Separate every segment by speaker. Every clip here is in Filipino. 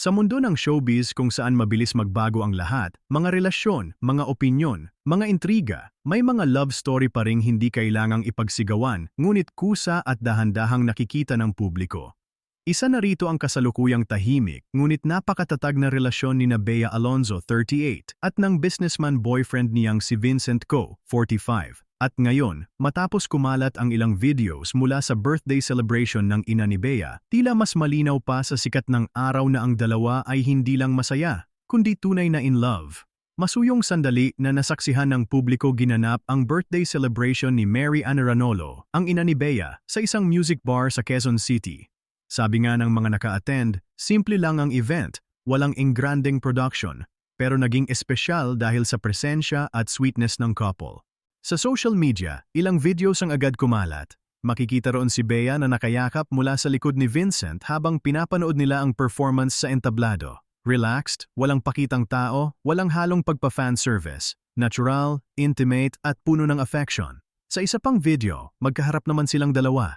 Speaker 1: Sa mundo ng showbiz kung saan mabilis magbago ang lahat, mga relasyon, mga opinyon, mga intriga, may mga love story pa ring hindi kailangang ipagsigawan, ngunit kusa at dahan-dahang nakikita ng publiko. Isa na rito ang kasalukuyang tahimik, ngunit napakatatag na relasyon ni Bea Alonzo, 38, at ng businessman boyfriend niyang si Vincent Co, 45. At ngayon, matapos kumalat ang ilang videos mula sa birthday celebration ng ina ni Bea, tila mas malinaw pa sa sikat ng araw na ang dalawa ay hindi lang masaya, kundi tunay na in love. Masuyong sandali na nasaksihan ng publiko ginanap ang birthday celebration ni Mary Ann Ranolo, ang ina ni Bea, sa isang music bar sa Quezon City. Sabi nga ng mga naka-attend, simple lang ang event, walang engranding production, pero naging espesyal dahil sa presensya at sweetness ng couple. Sa social media, ilang videos ang agad kumalat. Makikita roon si Bea na nakayakap mula sa likod ni Vincent habang pinapanood nila ang performance sa entablado. Relaxed, walang pakitang tao, walang halong pagpa-fan service. Natural, intimate at puno ng affection. Sa isa pang video, magkaharap naman silang dalawa.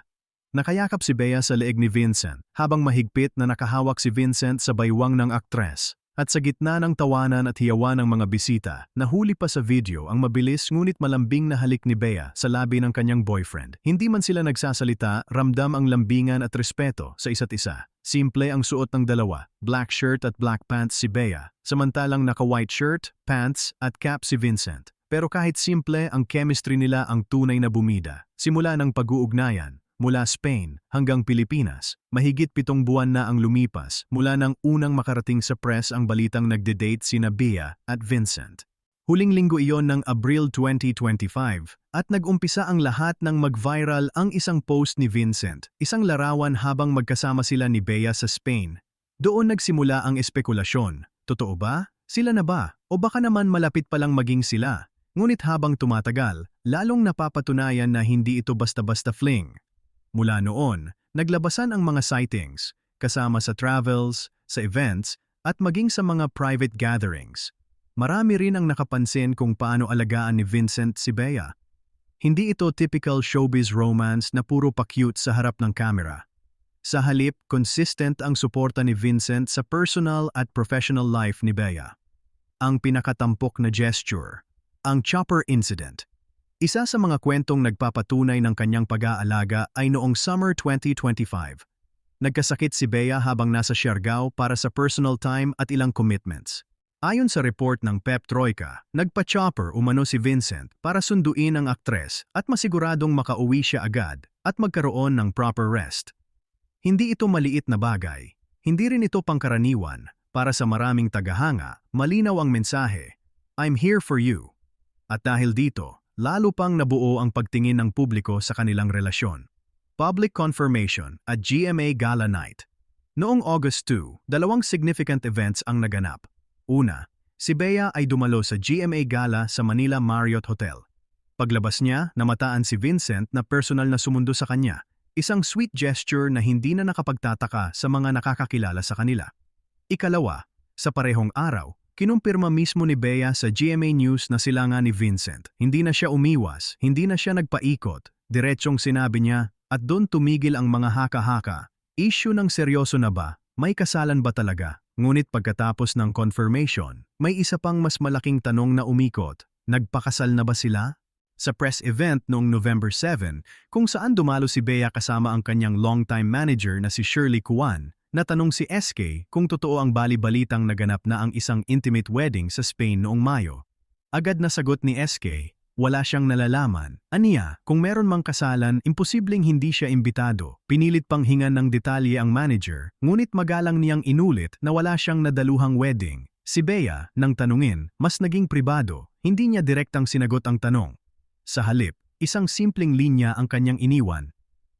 Speaker 1: Nakayakap si Bea sa leeg ni Vincent habang mahigpit na nakahawak si Vincent sa baywang ng aktres. At sa gitna ng tawanan at hiyawan ng mga bisita, nahuli pa sa video ang mabilis ngunit malambing na halik ni Bea sa labi ng kanyang boyfriend. Hindi man sila nagsasalita, ramdam ang lambingan at respeto sa isa't isa. Simple ang suot ng dalawa, black shirt at black pants si Bea, samantalang naka-white shirt, pants at cap si Vincent. Pero kahit simple, ang chemistry nila ang tunay na bumida. Simula ng pag-uugnayan, Mula Spain hanggang Pilipinas, mahigit pitong buwan na ang lumipas mula nang unang makarating sa press ang balitang nagde-date sina Bea at Vincent. Huling linggo iyon ng Abril 2025 at nag-umpisa ang lahat ng mag-viral ang isang post ni Vincent, isang larawan habang magkasama sila ni Bea sa Spain. Doon nagsimula ang espekulasyon. Totoo ba? Sila na ba? O baka naman malapit palang maging sila? Ngunit habang tumatagal, lalong napapatunayan na hindi ito basta-basta fling. Mula noon, naglabasan ang mga sightings, kasama sa travels, sa events, at maging sa mga private gatherings. Marami rin ang nakapansin kung paano alagaan ni Vincent si Bea. Hindi ito typical showbiz romance na puro pa-cute sa harap ng camera. Sa halip, consistent ang suporta ni Vincent sa personal at professional life ni Bea. Ang pinakatampok na gesture, ang chopper incident, isa sa mga kwentong nagpapatunay ng kanyang pag-aalaga ay noong summer 2025. Nagkasakit si Bea habang nasa Siargao para sa personal time at ilang commitments. Ayon sa report ng Pep Troika, nagpa-chopper umano si Vincent para sunduin ang aktres at masiguradong makauwi siya agad at magkaroon ng proper rest. Hindi ito maliit na bagay. Hindi rin ito pangkaraniwan. Para sa maraming tagahanga, malinaw ang mensahe, I'm here for you. At dahil dito, lalo pang nabuo ang pagtingin ng publiko sa kanilang relasyon. Public Confirmation at GMA Gala Night. Noong August 2, dalawang significant events ang naganap. Una, si Bea ay dumalo sa GMA Gala sa Manila Marriott Hotel. Paglabas niya, namataan si Vincent na personal na sumundo sa kanya, isang sweet gesture na hindi na nakapagtataka sa mga nakakakilala sa kanila. Ikalawa, sa parehong araw, Kinumpirma mismo ni Bea sa GMA News na sila nga ni Vincent. Hindi na siya umiwas, hindi na siya nagpaikot. Diretsyong sinabi niya, at doon tumigil ang mga haka-haka. Issue ng seryoso na ba? May kasalan ba talaga? Ngunit pagkatapos ng confirmation, may isa pang mas malaking tanong na umikot. Nagpakasal na ba sila? Sa press event noong November 7, kung saan dumalo si Bea kasama ang kanyang longtime manager na si Shirley Kuan, Natanong si SK kung totoo ang bali-balitang naganap na ang isang intimate wedding sa Spain noong Mayo. Agad na sagot ni SK, wala siyang nalalaman. Aniya, kung meron mang kasalan, imposibleng hindi siya imbitado. Pinilit pang hingan ng detalye ang manager, ngunit magalang niyang inulit na wala siyang nadaluhang wedding. Si Bea, nang tanungin, mas naging pribado, hindi niya direktang sinagot ang tanong. Sa halip, isang simpleng linya ang kanyang iniwan.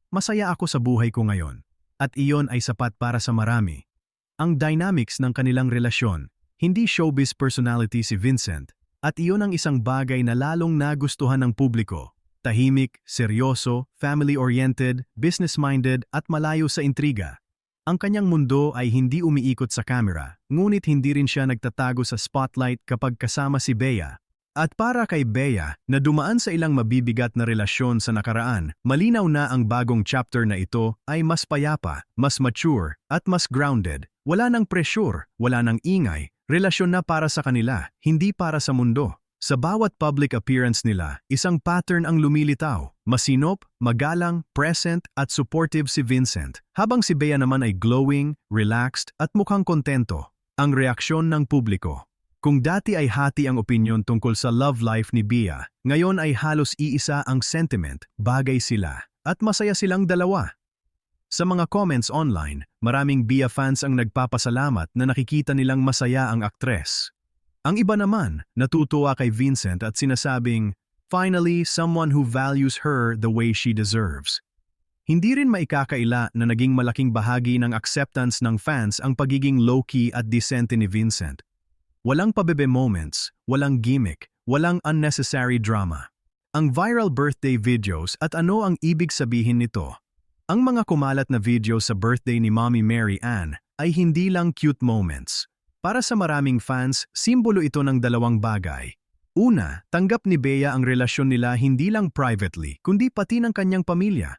Speaker 1: Masaya ako sa buhay ko ngayon. At iyon ay sapat para sa marami. Ang dynamics ng kanilang relasyon, hindi showbiz personality si Vincent, at iyon ang isang bagay na lalong nagustuhan ng publiko. Tahimik, seryoso, family-oriented, business-minded at malayo sa intriga. Ang kanyang mundo ay hindi umiikot sa camera, ngunit hindi rin siya nagtatago sa spotlight kapag kasama si Bea, at para kay Bea, na dumaan sa ilang mabibigat na relasyon sa nakaraan, malinaw na ang bagong chapter na ito ay mas payapa, mas mature, at mas grounded. Wala nang pressure, wala nang ingay, relasyon na para sa kanila, hindi para sa mundo. Sa bawat public appearance nila, isang pattern ang lumilitaw. Masinop, magalang, present at supportive si Vincent, habang si Bea naman ay glowing, relaxed at mukhang kontento. Ang reaksyon ng publiko. Kung dati ay hati ang opinyon tungkol sa love life ni Bea, ngayon ay halos iisa ang sentiment, bagay sila, at masaya silang dalawa. Sa mga comments online, maraming Bea fans ang nagpapasalamat na nakikita nilang masaya ang aktres. Ang iba naman, natutuwa kay Vincent at sinasabing, Finally, someone who values her the way she deserves. Hindi rin maikakaila na naging malaking bahagi ng acceptance ng fans ang pagiging low-key at decente ni Vincent. Walang pabebe moments, walang gimmick, walang unnecessary drama. Ang viral birthday videos at ano ang ibig sabihin nito. Ang mga kumalat na video sa birthday ni Mommy Mary Ann ay hindi lang cute moments. Para sa maraming fans, simbolo ito ng dalawang bagay. Una, tanggap ni Bea ang relasyon nila hindi lang privately, kundi pati ng kanyang pamilya.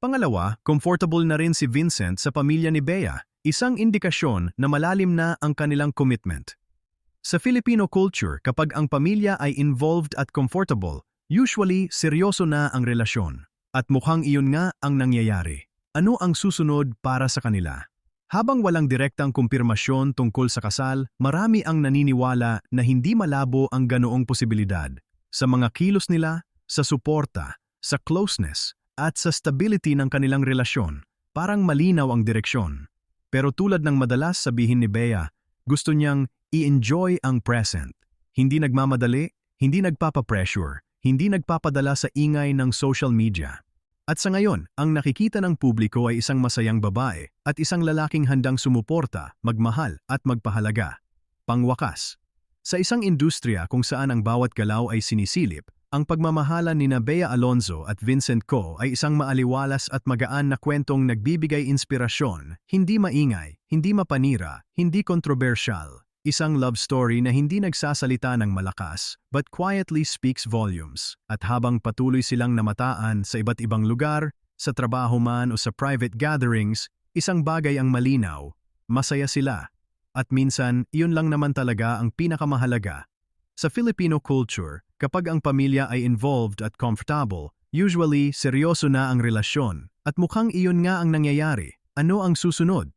Speaker 1: Pangalawa, comfortable na rin si Vincent sa pamilya ni Bea, isang indikasyon na malalim na ang kanilang commitment. Sa Filipino culture, kapag ang pamilya ay involved at comfortable, usually seryoso na ang relasyon. At mukhang iyon nga ang nangyayari. Ano ang susunod para sa kanila? Habang walang direktang kumpirmasyon tungkol sa kasal, marami ang naniniwala na hindi malabo ang ganoong posibilidad. Sa mga kilos nila, sa suporta, sa closeness, at sa stability ng kanilang relasyon, parang malinaw ang direksyon. Pero tulad ng madalas sabihin ni Bea, gusto niyang i-enjoy ang present. Hindi nagmamadali, hindi nagpapapressure, hindi nagpapadala sa ingay ng social media. At sa ngayon, ang nakikita ng publiko ay isang masayang babae at isang lalaking handang sumuporta, magmahal at magpahalaga. Pangwakas. Sa isang industriya kung saan ang bawat galaw ay sinisilip, ang pagmamahalan ni Bea Alonzo at Vincent Co ay isang maaliwalas at magaan na kwentong nagbibigay inspirasyon, hindi maingay, hindi mapanira, hindi kontrobersyal. Isang love story na hindi nagsasalita ng malakas but quietly speaks volumes. At habang patuloy silang namataan sa iba't ibang lugar, sa trabaho man o sa private gatherings, isang bagay ang malinaw, masaya sila. At minsan, iyon lang naman talaga ang pinakamahalaga. Sa Filipino culture, kapag ang pamilya ay involved at comfortable, usually seryoso na ang relasyon at mukhang iyon nga ang nangyayari. Ano ang susunod?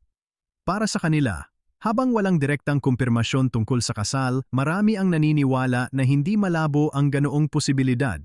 Speaker 1: Para sa kanila, habang walang direktang kumpirmasyon tungkol sa kasal, marami ang naniniwala na hindi malabo ang ganoong posibilidad.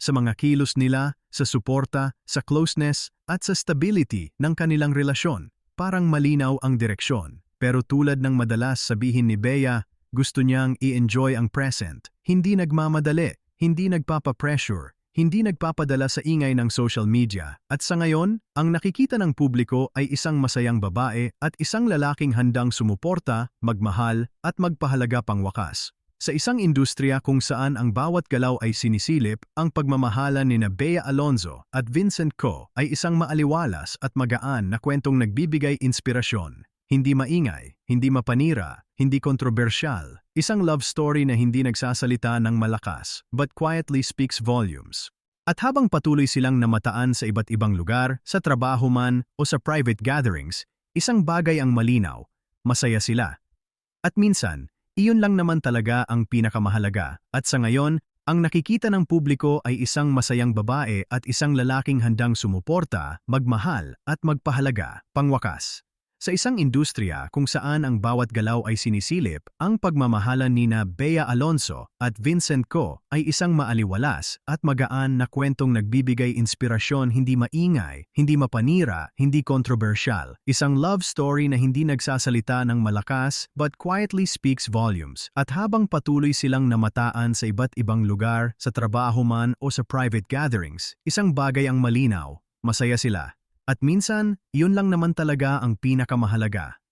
Speaker 1: Sa mga kilos nila, sa suporta, sa closeness, at sa stability ng kanilang relasyon, parang malinaw ang direksyon. Pero tulad ng madalas sabihin ni Bea, gusto niyang i-enjoy ang present, hindi nagmamadali, hindi nagpapa-pressure, hindi nagpapadala sa ingay ng social media at sa ngayon, ang nakikita ng publiko ay isang masayang babae at isang lalaking handang sumuporta, magmahal at magpahalaga pang wakas. Sa isang industriya kung saan ang bawat galaw ay sinisilip, ang pagmamahalan ni Bea Alonzo at Vincent Co ay isang maaliwalas at magaan na kwentong nagbibigay inspirasyon. Hindi maingay, hindi mapanira, hindi kontrobersyal. Isang love story na hindi nagsasalita ng malakas, but quietly speaks volumes. At habang patuloy silang namataan sa iba't ibang lugar, sa trabaho man o sa private gatherings, isang bagay ang malinaw, masaya sila. At minsan, iyon lang naman talaga ang pinakamahalaga. At sa ngayon, ang nakikita ng publiko ay isang masayang babae at isang lalaking handang sumuporta, magmahal at magpahalaga, pangwakas. Sa isang industriya kung saan ang bawat galaw ay sinisilip, ang pagmamahalan ni na Bea Alonso at Vincent Co ay isang maaliwalas at magaan na kwentong nagbibigay inspirasyon hindi maingay, hindi mapanira, hindi kontrobersyal. Isang love story na hindi nagsasalita ng malakas but quietly speaks volumes. At habang patuloy silang namataan sa iba't ibang lugar, sa trabaho man o sa private gatherings, isang bagay ang malinaw, masaya sila. At minsan, iyon lang naman talaga ang pinakamahalaga.